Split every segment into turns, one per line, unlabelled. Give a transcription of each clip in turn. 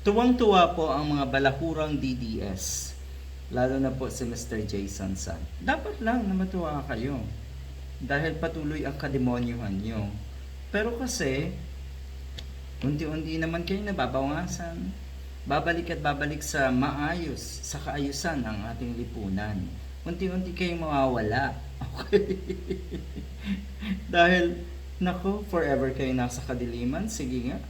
Tuwang-tuwa po ang mga balahurang DDS. Lalo na po si Mr. Jason San. Dapat lang na matuwa kayo. Dahil patuloy ang kademonyuhan nyo. Pero kasi, unti-unti naman kayo nababawasan. Babalik at babalik sa maayos, sa kaayusan ang ating lipunan. Unti-unti kayong mawawala. Okay? Dahil, nako, forever kayo nasa kadiliman. Sige nga.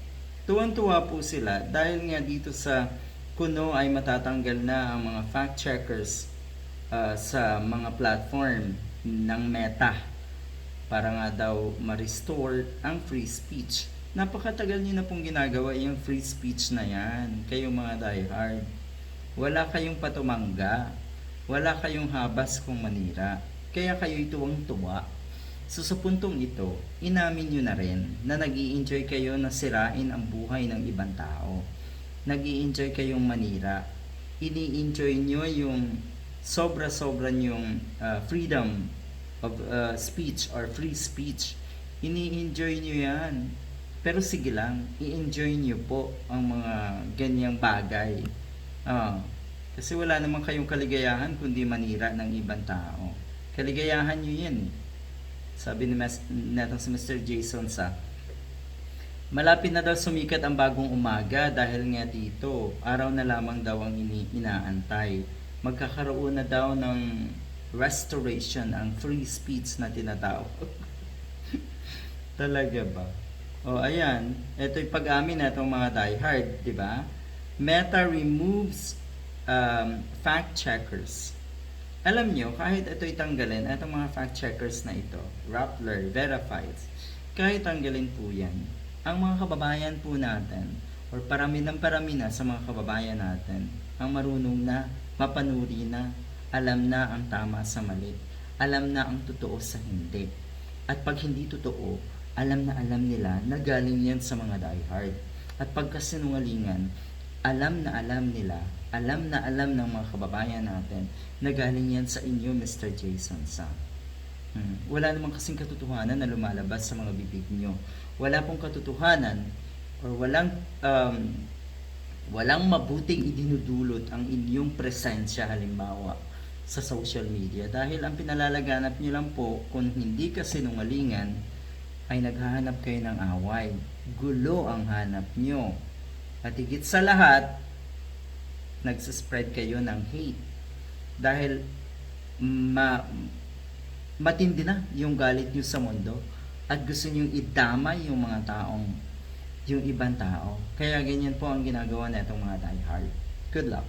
Tuwan-tuwa po sila dahil nga dito sa kuno ay matatanggal na ang mga fact checkers ah, sa mga platform ng Meta para nga daw ma-restore ang free speech. Napakatagal niyo na pong ginagawa yung free speech na yan, kayong mga diehard. Wala kayong patumangga, wala kayong habas kung manira, kaya kayo'y tuwang-tuwa. So sa puntong ito, inamin nyo na rin na nag enjoy kayo na sirain ang buhay ng ibang tao. nag enjoy kayong manira. Ini-enjoy nyo yung sobra-sobra yung uh, freedom of uh, speech or free speech. Ini-enjoy nyo yan. Pero sige lang, i-enjoy nyo po ang mga ganyang bagay. Ah, kasi wala naman kayong kaligayahan kundi manira ng ibang tao. Kaligayahan nyo yan eh. Sabi ni Mas, natang si Mr. Jason sa Malapit na daw sumikat ang bagong umaga dahil nga dito, araw na lamang daw ang ini inaantay. Magkakaroon na daw ng restoration ang free speech na tinatawag. Talaga ba? O ayan, ito yung pag-amin na itong mga diehard, di ba? Meta removes um, fact checkers. Alam nyo, kahit ito'y tanggalin, itong mga fact checkers na ito, Rappler, Verified, kahit tanggalin po yan, ang mga kababayan po natin, or parami ng parami na sa mga kababayan natin, ang marunong na, mapanuri na, alam na ang tama sa mali, alam na ang totoo sa hindi. At pag hindi totoo, alam na alam nila na galing yan sa mga diehard. At pagkasinungalingan, alam na alam nila, alam na alam ng mga kababayan natin na galing yan sa inyo, Mr. Jason Sam. Hmm. Wala namang kasing katotohanan na lumalabas sa mga bibig nyo. Wala pong katotohanan or walang um, walang mabuting idinudulot ang inyong presensya halimbawa sa social media dahil ang pinalalaganap nyo lang po kung hindi ka sinungalingan ay naghahanap kayo ng away. Gulo ang hanap nyo. At higit sa lahat, nagsaspread kayo ng hate. Dahil ma matindi na yung galit nyo sa mundo at gusto nyo idamay yung mga taong yung ibang tao. Kaya ganyan po ang ginagawa na itong mga diehard. Good luck.